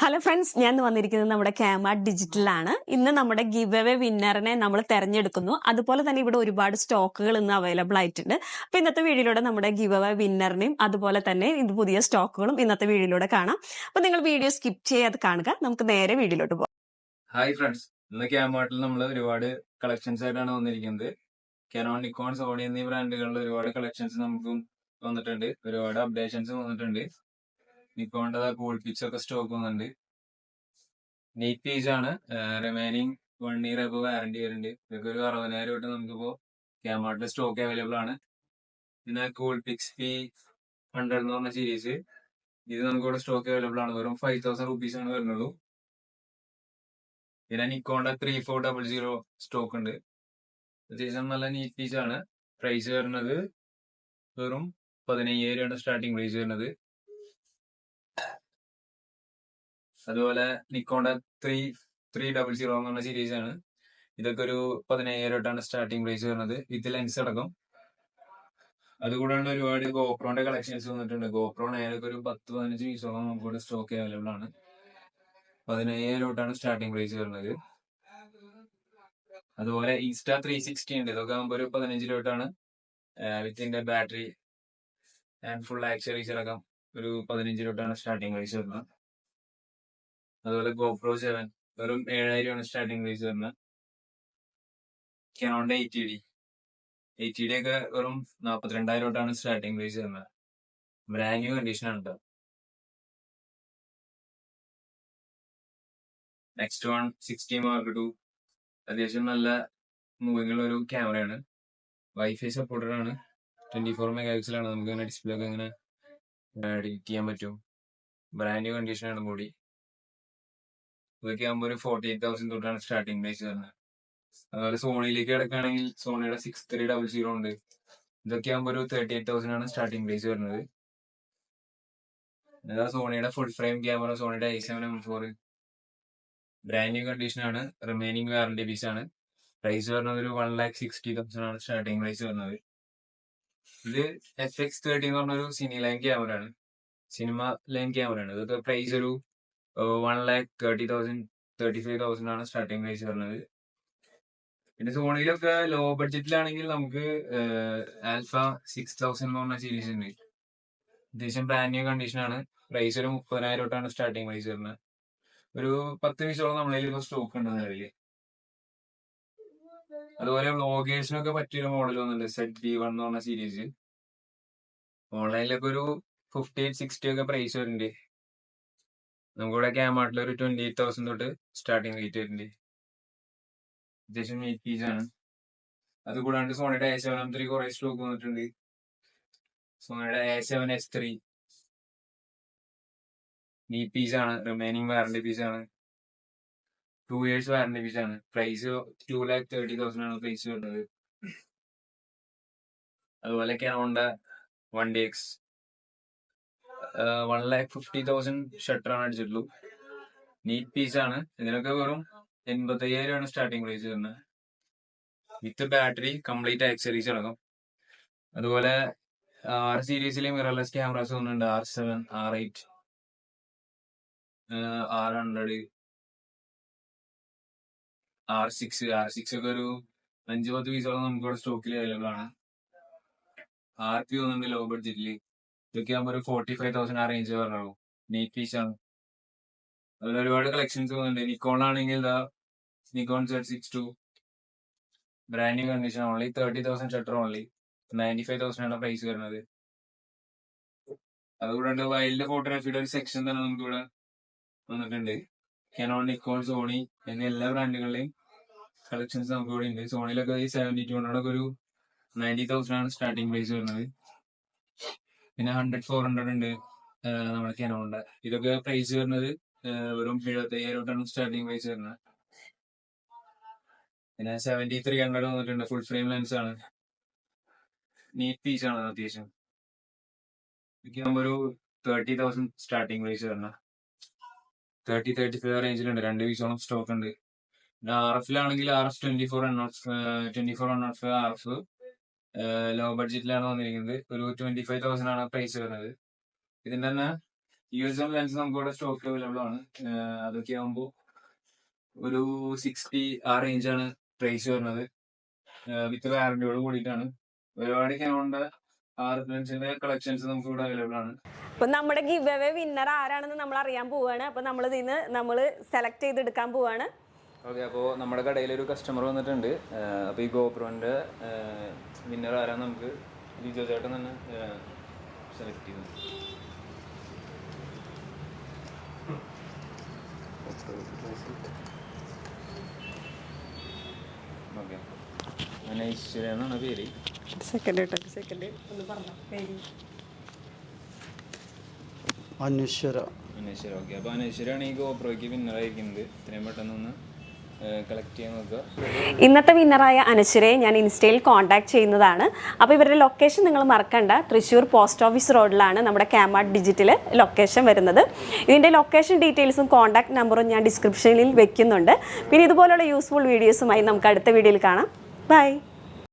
Hello friends ഞാൻ വന്നിരിക്കുന്നത് നമ്മുടെ ക്യാമ ഡിജിറ്റലാണ് ഇന്ന് നമ്മുടെ ഗിവ് എവേ വിന്നറിനെ നമ്മൾ തെരഞ്ഞെടുക്കുന്നു. അതുപോലെ തന്നെ ഇവിടെ ഒരുപാട് സ്റ്റോക്കുകൾ ഇന്ന് അവൈലബിൾ ആയിട്ടുണ്ട്. അപ്പൊ ഇന്നത്തെ വീഡിയോയിലൂടെ നമ്മുടെ ഗിവ് എവേ വിന്നറിനെയും അതുപോലെ തന്നെ ഇത് പുതിയ സ്റ്റോക്കുകളും ഇന്നത്തെ വീഡിയോയിലൂടെ കാണാം. അപ്പൊ നിങ്ങൾ വീഡിയോ സ്കിപ്പ് ചെയ്യാതെ കാണുക. നമുക്ക് നേരെ വീഡിയോയിലോട്ട് പോകാം ഹായ് ഫ്രണ്ട്സ് ഇന്ന് ക്യാമാർട്ടിൽ നമ്മൾ ഒരുപാട് കളക്ഷൻസ് ആയിട്ടാണ് വന്നിരിക്കുന്നത്. കാനോൺ നിക്കോൺ സോണി എന്നീ ബ്രാൻഡുകളിൽ ഒരുപാട് കളക്ഷൻസ് നമുക്കും വന്നിട്ടുണ്ട്. ഒരുപാട് അപ്ഡേഷൻസ് വന്നിട്ടുണ്ട്. നിക്കോണിന്റെ കൂൾ പിച്ചൊക്കെ സ്റ്റോക്ക് വന്നിട്ടുണ്ട്. നെയ്റ്റ് പേജ് ആണ് റിമൈനിങ് വൺ ഇയർ ഇപ്പോൾ വാറണ്ടി വരുന്നുണ്ട് ഇതൊക്കെ ഒരു അറുപതിനായിരം തൊട്ട് നമുക്കിപ്പോ ക്യാമറയുടെ സ്റ്റോക്ക് അവൈലബിൾ ആണ്. പിന്നെ കൂൾ പിക്സ് പി ഹൺഡ്രഡ് എന്ന് പറഞ്ഞ സീരീസ് ഇത് നമുക്കിവിടെ സ്റ്റോക്ക് അവൈലബിൾ ആണ്. വെറും ഫൈവ് തൗസൻഡ് റുപ്പീസ് ആണ് വരുന്നുള്ളൂ. പിന്നെ നിക്കോണ്ട three four double zero stock ഉണ്ട്. അത്യാവശ്യം നല്ല നീറ്റ് പീസ് ആണ്. പ്രൈസ് വരുന്നത് വെറും പതിനയ്യായിരമാണ് സ്റ്റാർട്ടിങ് പ്രൈസ് വരുന്നത്. അതുപോലെ നിക്കോണ്ട ത്രീ ത്രീ ഡബിൾ സീറോ എന്ന് പറഞ്ഞ സീരീസ് ആണ്. ഇതൊക്കെ ഒരു പതിനയ്യായിരം തൊട്ടാണ് സ്റ്റാർട്ടിംഗ് പ്രൈസ് വരുന്നത്. വിത്ത് ലെൻസ് അടക്കം. അതുകൂടാണ്ട് ഒരുപാട് ഗോപ്രോന്റെ കളക്ഷൻസ് വന്നിട്ടുണ്ട്. ഗോപ്രോ നേരൊക്കെ ഒരു പത്ത് പതിനഞ്ച് പീസോളം നമുക്കിവിടെ സ്റ്റോക്ക് അവൈലബിൾ ആണ്. പതിനയ്യായിരം തൊട്ടാണ് സ്റ്റാർട്ടിംഗ് പ്രൈസ് വരുന്നത്. അതുപോലെ ഇൻസ്റ്റ ത്രീ സിക്സ്റ്റി ഉണ്ട്. ഇതൊക്കെ ആകുമ്പോൾ ഒരു പതിനഞ്ച് തൊട്ടാണ് വിത്തിന്റെ ബാറ്ററി ആൻഡ് ഫുൾ ആക്സറീസ് അടക്കം ഒരു പതിനഞ്ച് തൊട്ടാണ് സ്റ്റാർട്ടിംഗ് പ്രൈസ് വരുന്നത്. അതുപോലെ ഗോപ്രോ സെവൻ വെറും ഏഴായിരമാണ് സ്റ്റാർട്ടിംഗ് പ്രൈസ് വരുന്നത്. കെനോണിന്റെ എയ്റ്റി ഡി എയ്റ്റി ഡി ഒക്കെ വെറും നാപ്പത്തിരണ്ടായിരം തൊട്ടാണ് സ്റ്റാർട്ടിംഗ് പ്രൈസ് വരുന്നത്. ബ്രാൻഡ് ന്യൂ കണ്ടീഷൻ ആണ് കേട്ടോ next one sixty mark two അത്യാവശ്യം നല്ല മൂവിംഗ് ഉള്ള ഒരു ക്യാമറയാണ് വൈഫൈ സപ്പോർട്ടഡ് ആണ്. ട്വന്റി ഫോർ മെഗാ പിക്സലാണ് നമുക്ക് ഡിസ്പ്ലേ ഒക്കെ ഇങ്ങനെ എഡിറ്റ് ചെയ്യാൻ പറ്റും. ബ്രാൻഡ് ന്യൂ കണ്ടീഷൻ ആണ് ബോഡി ഇതൊക്കെ ആകുമ്പോൾ ഒരു ഫോർട്ടി എയ്റ്റ് തൗസൻഡ് തൊട്ടാണ് സ്റ്റാർട്ടിംഗ് പ്രൈസ് വരുന്നത്. അതുപോലെ സോണിയിലേക്ക് കിടക്കുകയാണെങ്കിൽ സോണിയുടെ സിക്സ് ത്രീ ഡബിൾ സീറോ ഉണ്ട്. ഇതൊക്കെ ആകുമ്പോൾ ഒരു തേർട്ടി എയ്റ്റ് തൗസൻഡ് ആണ് സ്റ്റാർട്ടിംഗ് പ്രൈസ് വരുന്നത്. അതാ സോണിയുടെ full frame camera സോണിയുടെ I seven M four brand new condition ആണ്. റിമൈനിങ് വാറണ്ടി പീസ് ആണ്. പ്രൈസ് വരുന്നത് ഒരു വൺ ലാക്ക് സിക്സ്റ്റി തൗസൻഡ് ആണ് സ്റ്റാർട്ടിംഗ് പ്രൈസ് വരുന്നത്. ഇത് എഫ് എക്സ് തേർട്ടി എന്ന് പറഞ്ഞൊരു സിനി ലൈൻ ക്യാമറ ആണ്. സിനിമ ലൈൻ ക്യാമറ ആണ്. ഇതൊക്കെ പ്രൈസ് ഒരു one lakh thirty thousand thirty five thousand ആണ് സ്റ്റാർട്ടിംഗ് പ്രൈസ് വരുന്നത്. പിന്നെ സോണിയിലൊക്കെ ലോ ബഡ്ജറ്റിലാണെങ്കിൽ നമുക്ക് ആൽഫ സിക്സ് തൗസൻഡ് എന്ന് പറഞ്ഞ സീരീസ് ഉണ്ട്. അത്യാവശ്യം ബ്രാൻഡ് ന്യൂ കണ്ടീഷനാണ് പ്രൈസ് ഒരു മുപ്പതിനായിരം തൊട്ടാണ് സ്റ്റാർട്ടിംഗ് പ്രൈസ് വരുന്നത്. ഒരു പത്ത് പീസോളം നമ്മളതിൽ ഇപ്പോൾ സ്റ്റോക്ക് ഉണ്ട് നിലവിൽ അതുപോലെ വ്ളോഗേഴ്സിനൊക്കെ പറ്റിയൊരു മോഡൽ വന്നിട്ടുണ്ട് സെറ്റ് ബി വൺ എന്ന് പറഞ്ഞ സീരീസ് ഓൺലൈനിലൊക്കെ ഒരു ഫിഫ്റ്റി എയ്റ്റ് സിക്സ്റ്റി ഒക്കെ പ്രൈസ് വരുന്നുണ്ട്. നമുക്കിവിടെ ക്യാമാർട്ടിൽ ഒരു ട്വന്റി എയ്റ്റ് തൗസൻഡ് തൊട്ട് സ്റ്റാർട്ടിംഗ് റേറ്റ് വരുന്നുണ്ട്. അത്യാവശ്യം എയ്റ്റ് പീസ് ആണ്. അത് കൂടാണ്ട് സോണിയുടെ എ സെവൻ എം ത്രീ കുറെ സ്റ്റോക്ക് വന്നിട്ടുണ്ട്. സോണിയുടെ എ സെവൻ എസ് ത്രീ നീ പീസ് ആണ്. റിമൈനിങ് വാറണ്ടി പീസ് ആണ്. ടു ഇയേഴ്സ് വാറണ്ടി പീസ് ആണ്. Price two lakh thirty thousand ആണ് പ്രൈസ് വരുന്നത്. അതുപോലെ കെനോണ്ട one D X one lakh fifty thousand shutter ആണ് അടിച്ചിട്ടുള്ളൂ. നീറ്റ് പീസ് ആണ്. ഇതിനൊക്കെ വെറും എൺപത്തയ്യായിരം ആണ് സ്റ്റാർട്ടിംഗ് പ്രൈസ് വരുന്നത് വിത്ത് ബാറ്ററി കംപ്ലീറ്റ് ആക്സറീസ് അടക്കം. അതുപോലെ ആർ സീരീസിലെ മിറർലെസ് ക്യാമറാസ് വന്നിട്ടുണ്ട്. R seven R eight R hundred R six R six ഒക്കെ ഒരു അഞ്ച് പത്ത് പീസോളം നമുക്ക് ഇവിടെ സ്റ്റോക്കിൽ അവൈലബിൾ ആണ്. ആർ പി വന്നിട്ടുണ്ട് ലോ. ബഡ്ജറ്റിൽ ഇതൊക്കെ ആകുമ്പോൾ ഒരു ഫോർട്ടി ഫൈവ് തൗസൻഡ് ആ റേഞ്ച് പറഞ്ഞു നീറ്റ് പീസ് ആണ്. അതിൽ ഒരുപാട് കളക്ഷൻസ് പോകുന്നുണ്ട്. നിക്കോൺ ആണെങ്കിൽ ഇതാ Nikon Z six two brand new condition only thirty thousand shutter only ninety five thousand ആണ് പ്രൈസ് വരുന്നത്. അതുകൂടാണ്ട് വൈൽഡ് ഫോട്ടോഗ്രാഫിയുടെ ഒരു സെക്ഷൻ തന്നെ നമുക്ക് ഇവിടെ വന്നിട്ടുണ്ട്. കനോൺ നിക്കോൺ സോണി എന്നീ എല്ലാ ബ്രാൻഡുകളുടെയും കളക്ഷൻസ് നമുക്ക് ഇവിടെ ഉണ്ട് സോണിയിലൊക്കെ ഈ സെവന്റി ടു ഹൺഡ്രഡ് ഒക്കെ ഒരു നയന്റി തൗസൻഡ് ആണ് സ്റ്റാർട്ടിങ് പ്രൈസ് വരുന്നത്. പിന്നെ ഹൺഡ്രഡ് ഫോർ ഹൺഡ്രഡ് ഉണ്ട് നമ്മുടെ കെനോണിന്റെ ഇതൊക്കെ പ്രൈസ് വരുന്നത് വെറും എഴുപത്തി അയ്യായിരം തൊട്ടാണ് സ്റ്റാർട്ടിംഗ് പ്രൈസ് വരുന്നത്. പിന്നെ സെവന്റി ത്രീ ഹൺഡ്രഡ് വന്നിട്ടുണ്ട് ഫുൾ ഫ്രെയിം ലെൻസ് ആണ്. നീറ്റ് പീസ് ആണ് അത്യാവശ്യം. ഇതൊക്കെ ആകുമ്പോൾ ഒരു തേർട്ടി തൗസൻഡ് സ്റ്റാർട്ടിംഗ് പ്രൈസ് വരണം. തേർട്ടി തേർട്ടി ഫൈവ് റേഞ്ചിലുണ്ട് രണ്ട് പീസോളം സ്റ്റോക്ക് ഉണ്ട്. പിന്നെ ആർ എഫിലാണെങ്കിൽ ആർ എഫ് ട്വന്റി ഫോർ എണ്ണോട്ട് ട്വന്റി ഫോർ എണ്ണോട്ട് ഫൈവ് ആർ എഫ് ലോ ബഡ്ജറ്റിലാണ് വന്നിരിക്കുന്നത്. ഒരു ട്വന്റി ഫൈവ് തൗസൻഡ് ആണ് പ്രൈസ് വരുന്നത്. ഇതിന്റെ തന്നെ യു എസ് എം ലെൻസ് നമുക്ക് ഇവിടെ സ്റ്റോക്ക് അവൈലബിൾ ആണ്. അതൊക്കെ ആകുമ്പോൾ ഒരു സിക്സ്റ്റി ആ റേഞ്ചാണ് പ്രൈസ് വരുന്നത്. വിത്ത് വാറന്റിയോട് കൂടിയിട്ടാണ്. ഒരുപാട് ക്യാമറ ആർ ലെൻസിന്റെ കളക്ഷൻസ് നമുക്ക് ഇവിടെ അവൈലബിൾ ആണ്. അപ്പൊ നമ്മുടെ ഗിവ് അവേ വിന്നർ ആരാണെന്ന് നമ്മൾ അറിയാൻ പോവാണ്. അപ്പൊ നമ്മൾ ഇതിന്ന് നമ്മൾ സെലക്ട് ചെയ്തെടുക്കാൻ പോവാണ്. ഓക്കെ അപ്പോൾ നമ്മുടെ കടയിൽ ഒരു കസ്റ്റമർ വന്നിട്ടുണ്ട് അപ്പോൾ ഈ ഗോപ്രോന്റെ വിന്നർ ആരാന്ന് നമുക്ക് ലിജോ ചേട്ടൻ തന്നെ സെലക്ട് ചെയ്തു. ഓക്കെ. ഐശ്വര്യ എന്നാണ് പേര്. സെക്കൻഡ് കേട്ടോ സെക്കൻഡ് ഒന്ന് പറഞ്ഞോ പേര്. അനശ്വര അനശ്വര ഓക്കെ. അപ്പോൾ അനശ്വരാണ് ഈ ഗോപ്രോയ്ക്ക് പിന്നറായിരിക്കുന്നത് ഇത്രയും പെട്ടെന്ന് ഒന്ന് ചെയ്യാൻ ഇന്നത്തെ വിന്നറായ അനശ്വരയെ ഞാൻ ഇൻസ്റ്റയിൽ കോൺടാക്ട് ചെയ്യുന്നതാണ്. അപ്പോൾ ഇവരുടെ ലൊക്കേഷൻ നിങ്ങൾ മറക്കണ്ട. തൃശ്ശൂർ പോസ്റ്റ് ഓഫീസ് റോഡിലാണ് നമ്മുടെ ക്യാമാർട്ട് ഡിജിറ്റൽ ലൊക്കേഷൻ വരുന്നത്. ഇതിന്റെ ലൊക്കേഷൻ ഡീറ്റെയിൽസും കോൺടാക്ട് നമ്പറും ഞാൻ ഡിസ്ക്രിപ്ഷനിൽ വെക്കുന്നുണ്ട്. പിന്നെ ഇതുപോലുള്ള യൂസ്ഫുൾ വീഡിയോസുമായി നമുക്ക് അടുത്ത വീഡിയോയിൽ കാണാം. ബൈ